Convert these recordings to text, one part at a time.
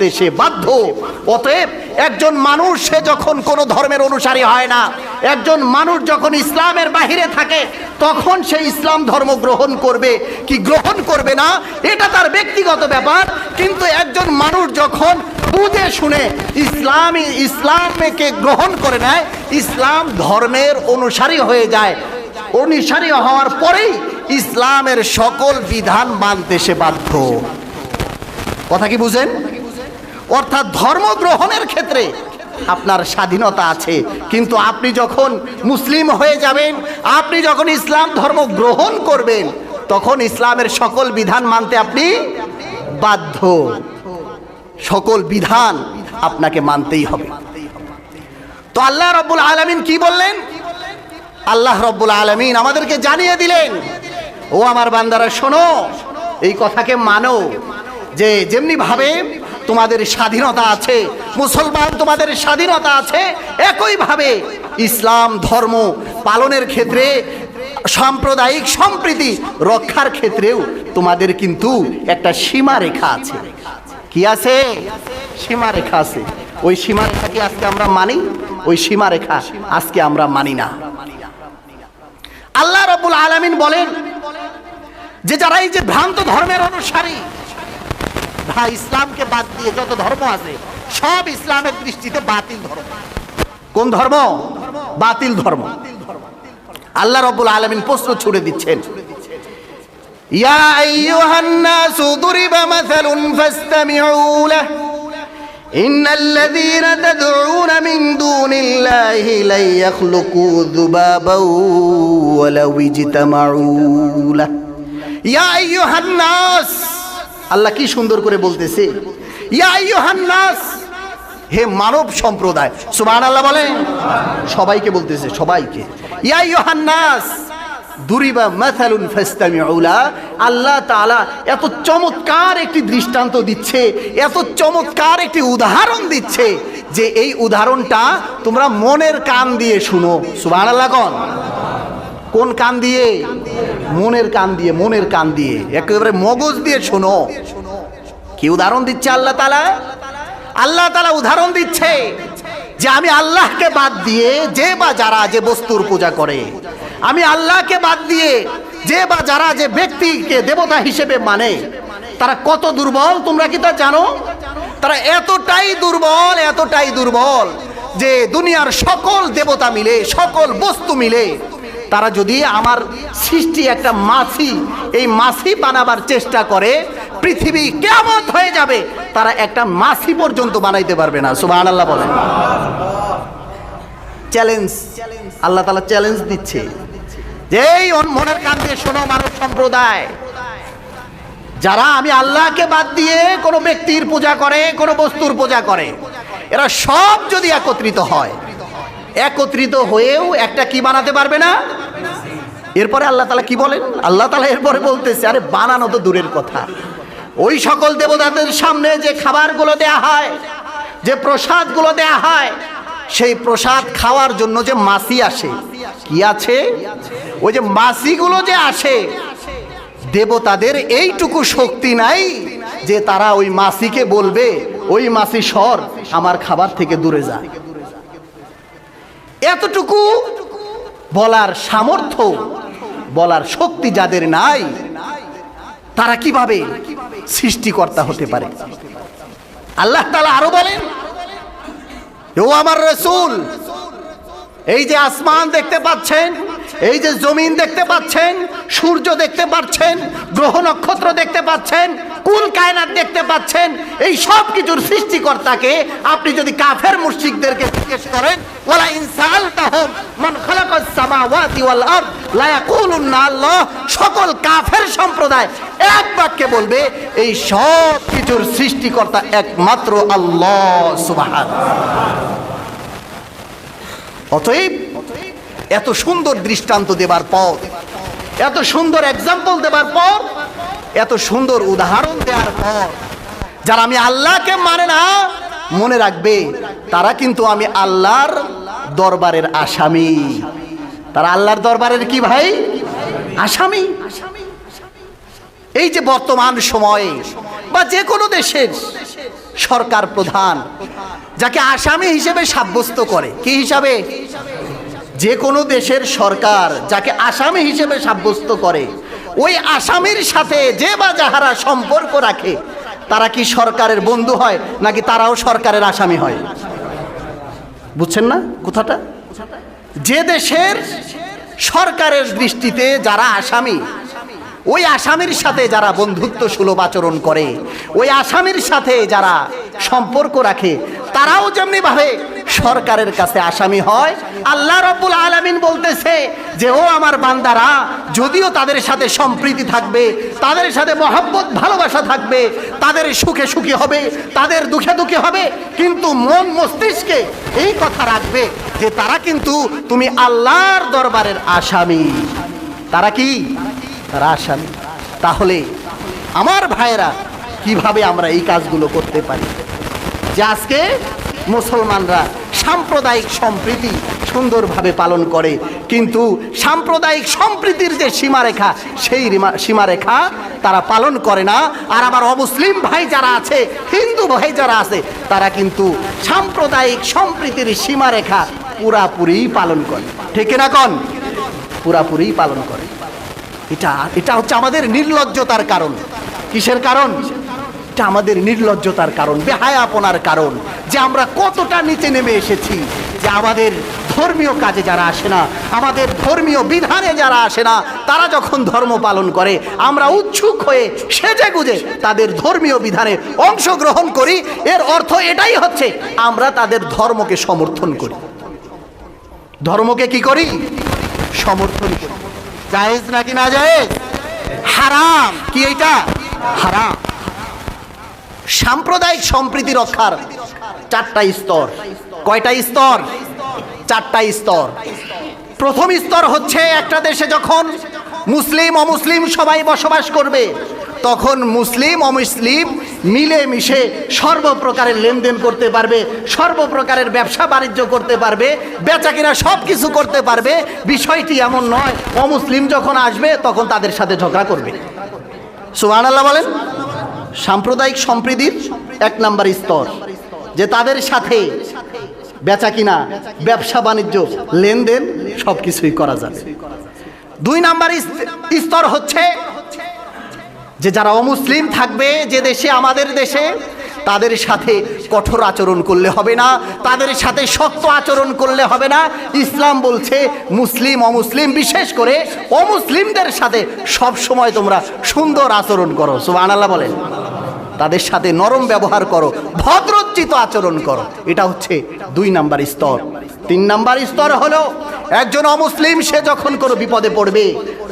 করতে সে বাধ্য। অতএব একজন মানুষ, সে যখন কোনো ধর্মের অনুসারী হয় না, একজন মানুষ যখন ইসলামের বাহিরে থাকে, তখন সে ইসলাম ধর্ম গ্রহণ করবে কি গ্রহণ করবে না, এটা তার ব্যক্তিগত ব্যাপার। কিন্তু একজন মানুষ যখন বুঝে শুনে ইসলামী, ইসলামকে গ্রহণ করে নেয়, ইসলাম ধর্মের অনুসারী হয়ে যায়। অনুসারী হওয়ার পরেই ইসলামের সকল বিধান মানতে সে বাধ্য। কথা কি বুঝেন? অর্থাৎ ধর্ম গ্রহণের ক্ষেত্রে আপনার স্বাধীনতা আছে। কিন্তু আপনি যখন মুসলিম হয়ে যাবেন, আপনি যখন ইসলাম ধর্ম গ্রহণ করবেন, তখন ইসলামের সকল বিধান মানতে আপনি বাধ্য। সকল বিধান আপনাকে মানতেই হবে। তো আল্লাহ রব্বুল আলমিন কি বললেন? আল্লাহ রব্বুল আলমিন আমাদেরকে জানিয়ে দিলেন, ও আমার বান্দারা, শোনো, এই কথাকে মানো যে যেমনি ভাবে তোমাদের স্বাধীনতা আছে, মুসলমান তোমাদের স্বাধীনতা আছে, একইভাবে ইসলাম ধর্ম পালনের ক্ষেত্রে, সাম্প্রদায়িক সম্প্রীতি রক্ষার ক্ষেত্রেও তোমাদের কিন্তু একটা সীমা রেখা আছে। কি আছে? সীমা রেখা আছে। ওই সীমা রেখা কি আজকে আমরা মানি? ওই সীমা রেখা আজকে আমরা মানি না। আল্লাহ রবুল আলমিন বলেন যে যারা এই যে ভ্রান্ত ধর্মের অনুসারী ভাই ইসলামকে বাদ দিয়ে যত ধর্ম আছে সব ইসলামের দৃষ্টিতে বাতিল ধর্ম কোন ধর্ম বাতিল ধর্ম আল্লাহ রব্বুল আলমিন প্রশ্ন ছুড়ে দিচ্ছেন ইয়া আইয়ুহান নাসু দুরিবা মাসালুন ফাসতামিউ লাহু إن الذين تدعون من دون الله لن يخلقوا ذبابا ولو اجتمعوا له يا أيها الناس আল্লাহ কি সুন্দর করে বলতেছে? নাস। হে মানব সম্প্রদায় সুবহান আল্লাহ বলেন। সবাইকে বলতেছে, সবাইকে। ইয়া আইয়ুহান নাস। দুরিবা মাথালুন ফাস্তামিউলা। আল্লাহ তাআলা এত চমৎকার একটি দৃষ্টান্ত দিচ্ছে, এত চমৎকার একটি উদাহরণ দিচ্ছে যে এই উদাহরণটা তোমরা মনের কান দিয়ে শুনো। সুবহানাল্লাহ কোন। কোন কান দিয়ে? মনের কান দিয়ে, মনের কান দিয়ে। একেবারে মগজ দিয়ে শোনো। কি উদাহরণ দিচ্ছে আল্লাহ তালা আল্লাহ তালা উদাহরণ দিচ্ছে যে আমি আল্লাহকে বাদ দিয়ে যে বা যারা যে বস্তুর পূজা করে, আমি আল্লাহকে বাদ দিয়ে যে বা যারা যে ব্যক্তিকে দেবতা হিসেবে মানে তারা কত দুর্বল তোমরা কি তা জানো? তারা এতটাই দুর্বল এতটাই দুর্বল যে দুনিয়ার সকল দেবতা মিলে, সকল বস্তু মিলে তারা যদি আমার সৃষ্টি একটা মাছি এই মাছি বানাবার চেষ্টা করে, পৃথিবী কেমন হয়ে যাবে, তারা একটা মাছি পর্যন্ত বানাইতে পারবে না। সুবাহ আল্লাহ বলেন। চ্যালেঞ্জ আল্লাহ তালা চ্যালেঞ্জ দিচ্ছে। যে এই ওর মনের কান শোনো মানব সম্প্রদায়। যারা আমি আল্লাহকে বাদ দিয়ে কোনো ব্যক্তির পূজা করে, কোনো বস্তুর পূজা করে, এরা সব যদি একত্রিত হয়, একত্রিত হয়েও একটা কি বানাতে পারবে না? এরপরে আল্লাহ তালা কি বলেন? আল্লাহ তালা এরপরে বলতেছে, আরে, বানানো তো দূরের কথা। ওই সকল দেবতাদের সামনে যে খাবারগুলো দেয়া হয়, যে প্রসাদগুলো দেয়া হয়, সেই প্রসাদ খাওয়ার জন্য যে মাসি আসে, কি আছে? ওই যে মাসিগুলো যে আসে, দেবতাদের এইটুকু শক্তি নাই যে তারা ওই মাসিকে বলবে, ওই মাসি সর, আমার খাবার থেকে দূরে যা। এতটুকু বলার সামর্থ্য, বলার শক্তি যাদের নাই, তারা কীভাবে সৃষ্টিকর্তা হতে পারে? আল্লাহ তালা আরও বলেন, ও আমার রসুল, এই যে আসমান দেখতে পাচ্ছেন, এই যে জমিন দেখতে পাচ্ছেন, সূর্য দেখতে পাচ্ছেন, গ্রহ নক্ষত্র দেখতে পাচ্ছেন কুল কায়নাত দেখতে পাচ্ছেন, এই সব কিছুর সৃষ্টিকর্তাকে আপনি যদি কাফের মুশরিকদেরকে জিজ্ঞেস করেন ওয়ালা ইনসালতাহুম, মান খালাকাস সামাওয়াতি ওয়াল আরদ, লা সকল কাফের সম্প্রদায় এক বাক্যে বলবে, এই সব কিছুর সৃষ্টিকর্তা একমাত্র আল্লাহ অতএব এত সুন্দর দৃষ্টান্ত দেবার পর, এত সুন্দর এক্সাম্পল দেবার পর, এত সুন্দর উদাহরণ দেওয়ার পর, যারা আমি আল্লাহকে মানে না মনে রাখবে, তারা কিন্তু আমি আল্লাহর দরবারের আসামি। তারা আল্লাহর দরবারের কি ভাই? আসামি। এই যে বর্তমান সময়ে, বা যে কোনো দেশের সরকার প্রধান, যাকে আসামি হিসেবে সাব্যস্ত করে, কি হিসাবে? যে কোনো দেশের সরকার যাকে আসামি হিসেবে সাব্যস্ত করে, ওই আসামির সাথে যে বা যাহারা সম্পর্ক রাখে তারা কি সরকারের বন্ধু হয় নাকি তারাও সরকারের আসামি হয়? বুঝছেন না কোথাটা? যে দেশের সরকারের দৃষ্টিতে যারা আসামি, ওই আসামির সাথে যারা বন্ধুত্ব সুলভ আচরণ করে, ওই আসামির সাথে যারা সম্পর্ক রাখে, তারাও যেমনি ভাবে সরকারের কাছে আসামি হয়। আল্লাহ রব্বুল আলামিন বলতেছে যে, ও আমার বান্দারা, যদিও তাদের সাথে সম্প্রীতি থাকবে, তাদের সাথে মহব্বত, ভালোবাসা থাকবে, তাদের সুখে সুখী হবে, তাদের দুঃখে দুঃখে হবে, কিন্তু মন মস্তিষ্কে এই কথা রাখবে যে, তারা কিন্তু তুমি আল্লাহর দরবারের আসামি। তারা কি? তারা আসামি। তাহলে আমার ভাইয়েরা, কীভাবে আমরা এই কাজগুলো করতে পারি? যে আজকে মুসলমানরা সাম্প্রদায়িক সম্প্রীতি সুন্দরভাবে পালন করে। কিন্তু সাম্প্রদায়িক সম্প্রীতির যে সীমারেখা, সেই সীমারেখা তারা পালন করে না। আর আমার অমুসলিম ভাই যারা আছে, হিন্দু ভাই যারা আছে, তারা কিন্তু সাম্প্রদায়িক সম্প্রীতির সীমারেখা পুরাপুরি পালন করে। ঠিক না কন? পুরাপুরি পালন করে। এটা এটা হচ্ছে আমাদের নির্লজ্জতার কারণ। কিসের কারণ? এটা আমাদের নির্লজ্জতার কারণ, বেহায়াপনার কারণ যে আমরা কতটা নিচে নেমে এসেছি, যে আমাদের ধর্মীয় কাজে যারা আসে না, আমাদের ধর্মীয় বিধানে যারা আসে না, তারা যখন ধর্ম পালন করে, আমরা উৎসুক হয়ে সেজে গুজে তাদের ধর্মীয় বিধানে অংশগ্রহণ করি। এর অর্থ এটাই হচ্ছে, আমরা তাদের ধর্মকে সমর্থন করি। ধর্মকে কি করি? সমর্থন করি। জায়েজ নাকি না জায়েজ? হারাম। কি এটা হারাম। সাম্প্রদায়িক সম্প্রীতি রক্ষার চারটা স্তর। কয়টা স্তর? চারটা স্তর। প্রথম স্তর হচ্ছে একটা দেশে যখন মুসলিম, অমুসলিম সবাই বসবাস করবে, তখন মুসলিম, অমুসলিম মিলে মিশে সর্বপ্রকারের লেনদেন করতে পারবে, সর্বপ্রকারের ব্যবসা বাণিজ্য করতে পারবে বেচা কিনা সব কিছু করতে পারবে। বিষয়টি এমন নয়, অমুসলিম যখন আসবে, তখন তাদের সাথে ঝগড়া করবে। সুহান আল্লাহ বলেন। সাম্প্রদায়িক সম্প্রীতির এক নাম্বার স্তর, যে তাদের সাথে বেচা কিনা, ব্যবসা বাণিজ্য, লেনদেন সব কিছুই করা যাবে। দুই নাম্বার স্তর হচ্ছে যে যারা অমুসলিম থাকবে যে দেশে, আমাদের দেশে তাদের সাথে কঠোর আচরণ করলে হবে না, তাদের সাথে শক্ত আচরণ করলে হবে না। ইসলাম বলছে, মুসলিম, অমুসলিম, বিশেষ করে অমুসলিমদের সাথে সব সময় তোমরা সুন্দর আচরণ করো। সুবহানাল্লাহ বলেন। তাদের সাথে নরম ব্যবহার করো, ভদ্রোচিত আচরণ করো। এটা হচ্ছে দুই নাম্বার স্তর। তিন নাম্বার স্তর হলো, একজন অমুসলিম, সে যখন কোনো বিপদে পড়বে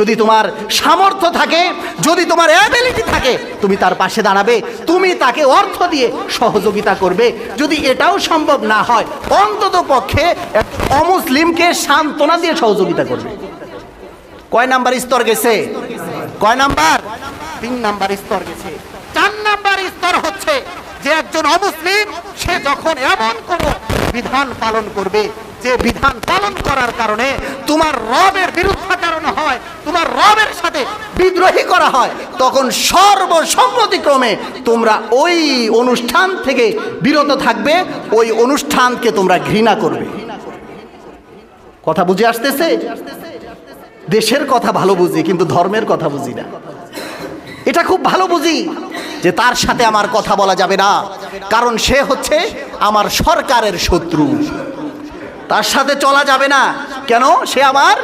যদি তোমার সামর্থ্য থাকে, যদি তোমার অ্যাবিলিটি থাকে, তুমি তার পাশে দাঁড়াবে, তুমি তাকে অর্থ দিয়ে সহযোগিতা করবে। যদি এটাও সম্ভব না হয়, অন্তত পক্ষে অমুসলিমকে সান্ত্বনা দিয়ে সহযোগিতা করবে। কয় নাম্বার স্তর গেছে? কয় নাম্বার? তিন নাম্বার স্তর গেছে। চার নাম্বার স্তর হচ্ছে যে একজন অমুসলিম, সে যখন এমন কোন বিধান পালন করবে যে বিধান পালন করার কারণে তোমার রবের বিরুদ্ধাচরণ হয়, তোমার রবের সাথে বিদ্রোহী করা হয়, তখন সর্বসম্মতিক্রমে তোমরা ওই অনুষ্ঠান থেকে বিরত থাকবে, ওই অনুষ্ঠানকে তোমরা ঘৃণা করবে। কথা বুঝে আসতেছে? দেশের কথা ভালো বুঝি, কিন্তু ধর্মের কথা বুঝি না। এটা খুব ভালো বুঝি যে তার সাথে আমার কথা বলা যাবে না, কারণ সে হচ্ছে আমার সরকারের শত্রু। তার সাথে চলা যাবে না। কেন? সে আমার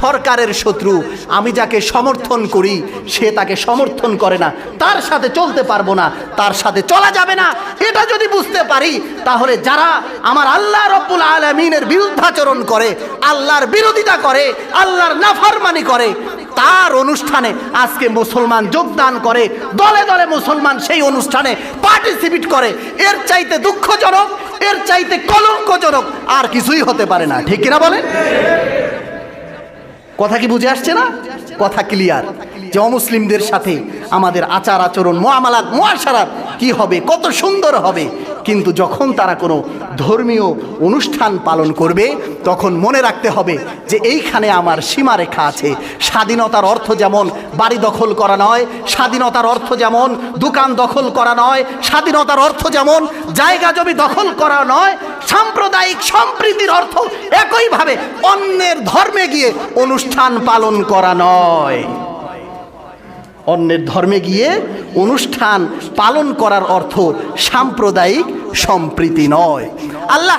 সরকারের শত্রু। আমি যাকে সমর্থন করি, সে তাকে সমর্থন করে না। তার সাথে চলতে পারব না, তার সাথে চলা যাবে না। এটা যদি বুঝতে পারি, তাহলে যারা আমার আল্লাহ রব্বুল আলমিনের বিরুদ্ধাচরণ করে, আল্লাহর বিরোধিতা করে, আল্লাহর নাফারমানি করে, তার অনুষ্ঠানে আজকে মুসলমান যোগদান করে, দলে দলে মুসলমান সেই অনুষ্ঠানে পার্টিসিপেট করে, এর চাইতে দুঃখজনক এর চাইতে কলঙ্কজনক আর কিছুই হতে পারে না। ঠিক কিনা বলেন? কথা কি বুঝে আসছে না? কথা ক্লিয়ার যে অমুসলিমদের সাথে আমাদের আচার আচরণ মোয়ামালাত মোয়াশারাত কি হবে, কত সুন্দর হবে কিন্তু যখন তারা কোনো ধর্মীয় অনুষ্ঠান পালন করবে, তখন মনে রাখতে হবে যে এইখানে আমার সীমারেখা আছে। স্বাধীনতার অর্থ যেমন বাড়ি দখল করা নয়, স্বাধীনতার অর্থ যেমন দোকান দখল করা নয়, স্বাধীনতার অর্থ যেমন জায়গা জমি দখল করা নয়, সাম্প্রদায়িক সম্প্রীতির অর্থ একইভাবে অন্যের ধর্মে গিয়ে অনুষ্ঠান পালন করা নয়। অন্যের ধর্মে গিয়ে অনুষ্ঠান পালন করার অর্থ সাম্প্রদায়িক সম্প্রীতি নয়। আল্লাহ